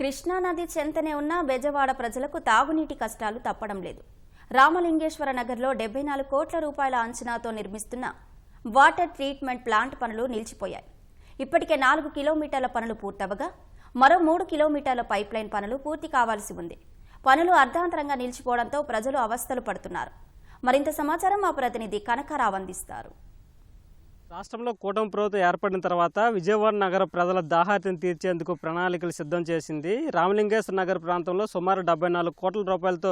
కృష్ణానది చెంతనే ఉన్న బెజవాడ ప్రజలకు తాగునీటి కష్టాలు తప్పడం లేదు. రామలింగేశ్వర నగర్లో డెబ్బై నాలుగు కోట్ల రూపాయల అంచనాతో నిర్మిస్తున్న వాటర్ ట్రీట్మెంట్ ప్లాంట్ పనులు నిలిచిపోయాయి. ఇప్పటికే నాలుగు కిలోమీటర్ల పనులు పూర్తవగా మరో మూడు కిలోమీటర్ల పైప్లైన్ పనులు పూర్తి కావాల్సి ఉంది. పనులు అర్ధాంతరంగా నిలిచిపోవడంతో ప్రజలు అవస్థలు పడుతున్నారు. మరింత సమాచారం మా ప్రతినిధి కనకారావు అందిస్తారు. రాష్ట్రంలో కూటమి ప్రభుత్వం ఏర్పడిన తర్వాత విజయవాడ నగర ప్రజల దాహార్తిని తీర్చేందుకు ప్రణాళికలు సిద్ధం చేసింది. రామలింగేశ్వర నగర్ ప్రాంతంలో సుమారు డెబ్బై నాలుగు కోట్ల రూపాయలతో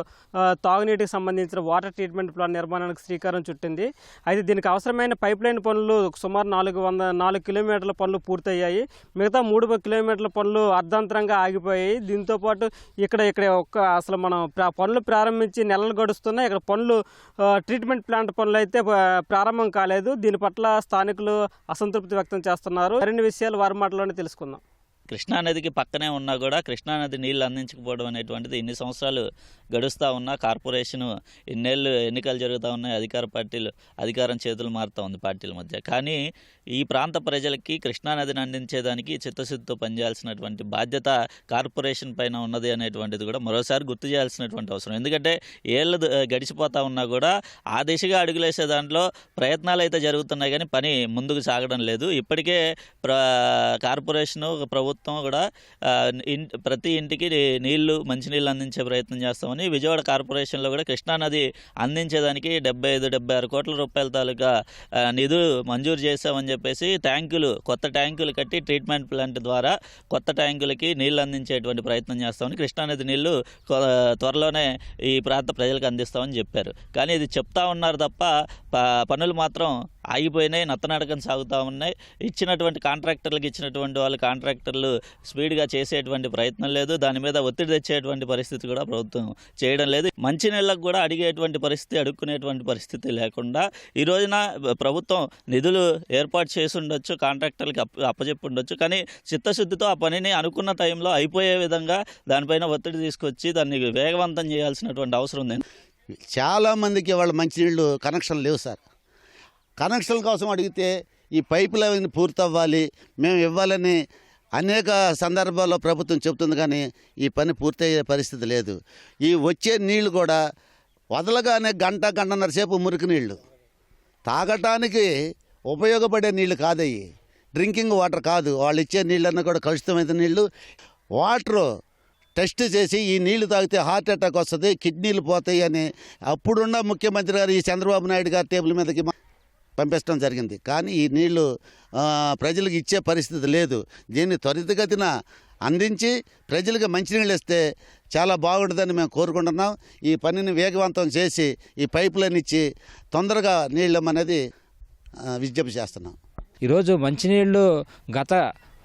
తాగునీటికి సంబంధించిన వాటర్ ట్రీట్మెంట్ ప్లాంట్ నిర్మాణానికి శ్రీకారం చుట్టింది. అయితే దీనికి అవసరమైన పైప్ లైన్ పనులు సుమారు నాలుగు వంద నాలుగు కిలోమీటర్ల పనులు పూర్తయ్యాయి. మిగతా మూడు కిలోమీటర్ల పనులు అర్ధాంతరంగా ఆగిపోయాయి. దీంతో పాటు ఇక్కడ ఇక్కడ ఒక్క అసలు మనం పనులు ప్రారంభించి నెలలు గడుస్తున్నాయి. ఇక్కడ పనులు ట్రీట్మెంట్ ప్లాంట్ పనులు అయితే ప్రారంభం కాలేదు. దీని పట్ల స్థానిక స్థానికులు అసంతృప్తి వ్యక్తం చేస్తున్నారు. మరిన్ని విషయాలు వారి మాటలోనే తెలుసుకుందాం. కృష్ణానదికి పక్కనే ఉన్నా కూడా కృష్ణానది నీళ్ళు అందించకపోవడం అనేటువంటిది ఇన్ని సంవత్సరాలు గడుస్తూ ఉన్నా కార్పొరేషన్ ఇన్నేళ్ళు ఎన్నికలు జరుగుతూ ఉన్నాయి అధికార పార్టీలు అధికారం చేతులు మారుతూ ఉంది పార్టీల మధ్య. కానీ ఈ ప్రాంత ప్రజలకి కృష్ణానదిని అందించేదానికి చిత్తశుద్ధితో పనిచేయాల్సినటువంటి బాధ్యత కార్పొరేషన్ పైన ఉన్నది అనేటువంటిది కూడా మరోసారి గుర్తు చేయాల్సినటువంటి అవసరం. ఎందుకంటే ఏళ్ళు గడిచిపోతూ గడిచిపోతా ఉన్నా కూడా ఆ దిశగా అడుగులేసే దాంట్లో ప్రయత్నాలు అయితే జరుగుతున్నాయి కానీ పని ముందుకు సాగడం లేదు. ఇప్పటికే ప్ర కార్పొరేషను ప్రభుత్వం కూడా ప్రతి ఇంటికి నీళ్ళు మంచినీళ్ళు అందించే ప్రయత్నం చేస్తామని విజయవాడ కార్పొరేషన్లో కూడా కృష్ణానది అందించేదానికి డెబ్బై ఐదు డెబ్బై ఆరు కోట్ల రూపాయల తాలూకా నిధులు మంజూరు చేశామని చెప్పేసి ట్యాంకులు కొత్త ట్యాంకులు కట్టి ట్రీట్మెంట్ ప్లాంట్ ద్వారా కొత్త ట్యాంకులకి నీళ్ళు అందించేటువంటి ప్రయత్నం చేస్తామని కృష్ణానది నీళ్ళు త్వరలోనే ఈ ప్రాంత ప్రజలకు అందిస్తామని చెప్పారు. కానీ ఇది చెప్తా ఉన్నారు తప్ప ప- పనులు మాత్రం ఆగిపోయినాయి నత్తనడకం సాగుతూ ఉన్నాయి. ఇచ్చినటువంటి కాంట్రాక్టర్లకు ఇచ్చినటువంటి వాళ్ళు కాంట్రాక్టర్లు స్పీడ్గా చేసేటువంటి ప్రయత్నం లేదు. దాని మీద ఒత్తిడి తెచ్చేటువంటి పరిస్థితి కూడా ప్రభుత్వం చేయడం లేదు. మంచి నీళ్ళకు కూడా అడిగేటువంటి పరిస్థితి అడుక్కునేటువంటి పరిస్థితి లేకుండా ఈ రోజున ప్రభుత్వం నిధులు ఏర్పాటు చేసి ఉండొచ్చు కాంట్రాక్టర్లకు అప్ప అప్పచెప్పి ఉండొచ్చు. కానీ చిత్తశుద్ధితో ఆ పనిని అనుకున్న టైంలో అయిపోయే విధంగా దానిపైన ఒత్తిడి తీసుకొచ్చి దాన్ని వేగవంతం చేయాల్సినటువంటి అవసరం ఉంది. చాలామందికి వాళ్ళ మంచినీళ్ళు కనెక్షన్ లేవు సార్. కనెక్షన్ కోసం అడిగితే ఈ పైపు లైన్ పూర్తవ్వాలి మేము ఇవ్వాలని అనేక సందర్భాల్లో ప్రభుత్వం చెప్తుంది కానీ ఈ పని పూర్తయ్యే పరిస్థితి లేదు. ఈ వచ్చే నీళ్ళు కూడా వదలగానే గంట గంటన్నర సేపు మురికి నీళ్ళు. తాగటానికి ఉపయోగపడే నీళ్ళు కాదయ్యి. డ్రింకింగ్ వాటర్ కాదు వాళ్ళు ఇచ్చే నీళ్ళన్నీ కూడా కలుషితమైన నీళ్ళు. వాటరు టెస్ట్ చేసి ఈ నీళ్ళు తాగితే హార్ట్ అటాక్ వస్తుంది కిడ్నీలు పోతాయి అని అప్పుడున్న ముఖ్యమంత్రి గారు ఈ చంద్రబాబు నాయుడు గారి టేబుల్ మీదకి పంపించడం జరిగింది. కానీ ఈ నీళ్ళు ప్రజలకు ఇచ్చే పరిస్థితి లేదు. దీన్ని త్వరితగతిన అందించి ప్రజలకు మంచినీళ్ళు ఇస్తే చాలా బాగుంటుందని మేము కోరుకుంటున్నాం. ఈ పనిని వేగవంతం చేసి ఈ పైపులను లైన్ ఇచ్చి తొందరగా నీళ్ళు అనేది విజ్ఞప్తి చేస్తున్నాం. ఈరోజు మంచినీళ్ళు గత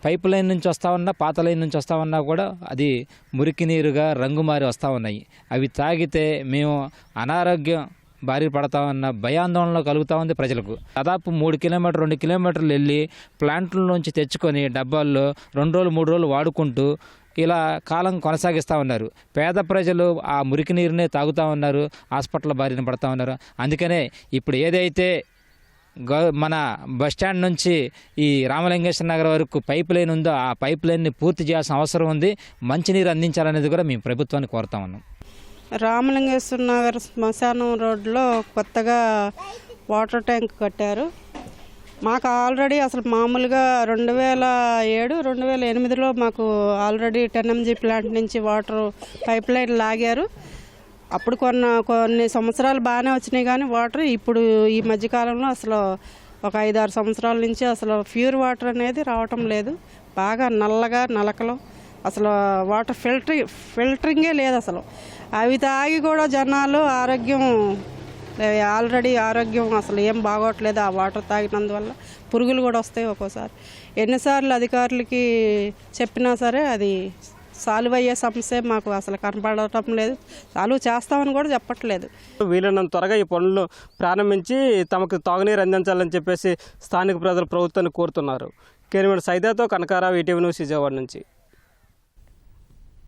పైప్ లైన్ నుంచి వస్తూ ఉన్నా పాత లైన్ నుంచి వస్తూ ఉన్నా కూడా అది మురికి నీరుగా రంగు మారి వస్తూ ఉన్నాయి. అవి తాగితే మేము అనారోగ్యం భారీ పడతా ఉన్న భయాందోళన కలుగుతూ ఉంది ప్రజలకు. దాదాపు మూడు కిలోమీటర్ రెండు కిలోమీటర్లు వెళ్ళి ప్లాంట్ల నుంచి తెచ్చుకొని డబ్బాల్లో రెండు రోజులు మూడు రోజులు వాడుకుంటూ ఇలా కాలం కొనసాగిస్తూ ఉన్నారు. పేద ప్రజలు ఆ మురికి నీరునే తాగుతూ ఉన్నారు హాస్పిటల్ బారిన పడతా ఉన్నారు. అందుకనే ఇప్పుడు ఏదైతే గ- మన బస్ స్టాండ్ నుంచి ఈ రామలింగేశ్వర నగర్ వరకు పైప్ లైన్ ఉందో ఆ పైప్ లైన్ని పూర్తి చేయాల్సిన అవసరం ఉంది. మంచినీరు అందించాలనేది కూడా మేము ప్రభుత్వాన్ని కోరుతా ఉన్నాం. రామలింగేశ్వర నగర్ శ్మశానం రోడ్లో కొత్తగా వాటర్ ట్యాంక్ కట్టారు. మాకు ఆల్రెడీ అసలు మామూలుగా రెండు వేల ఏడు రెండు వేల ఎనిమిదిలో మాకు ఆల్రెడీ టెన్ ఎంజీ ప్లాంట్ నుంచి వాటర్ పైప్ లైన్ లాగారు. అప్పుడు కొన్న కొన్ని సంవత్సరాలు బాగానే వచ్చినాయి కానీ వాటర్ ఇప్పుడు ఈ మధ్యకాలంలో అసలు ఒక ఐదారు సంవత్సరాల నుంచి అసలు ప్యూర్ వాటర్ అనేది రావటం లేదు. బాగా నల్లగా నలకలు. అసలు వాటర్ ఫిల్టరింగ్ ఫిల్టరింగే లేదు అసలు. అవి తాగి కూడా జనాలు ఆరోగ్యం ఆల్రెడీ ఆరోగ్యం అసలు ఏం బాగోట్లేదు ఆ వాటర్ తాగినందువల్ల. పురుగులు కూడా వస్తాయి ఒక్కోసారి. ఎన్నిసార్లు అధికారులకి చెప్పినా సరే అది సాల్వ్ అయ్యే సమస్య మాకు అసలు కనపడటం లేదు. సాల్వ్ చేస్తామని కూడా చెప్పట్లేదు. వీలైనంత త్వరగా ఈ పనులు ప్రారంభించి తమకు తాగునీరు అందించాలని చెప్పేసి స్థానిక ప్రజలు ప్రభుత్వాన్ని కోరుతున్నారు. కేరమేడు సైదాతో కనకారావు ఈటీవీ న్యూస్ విజయవాడ నుంచి.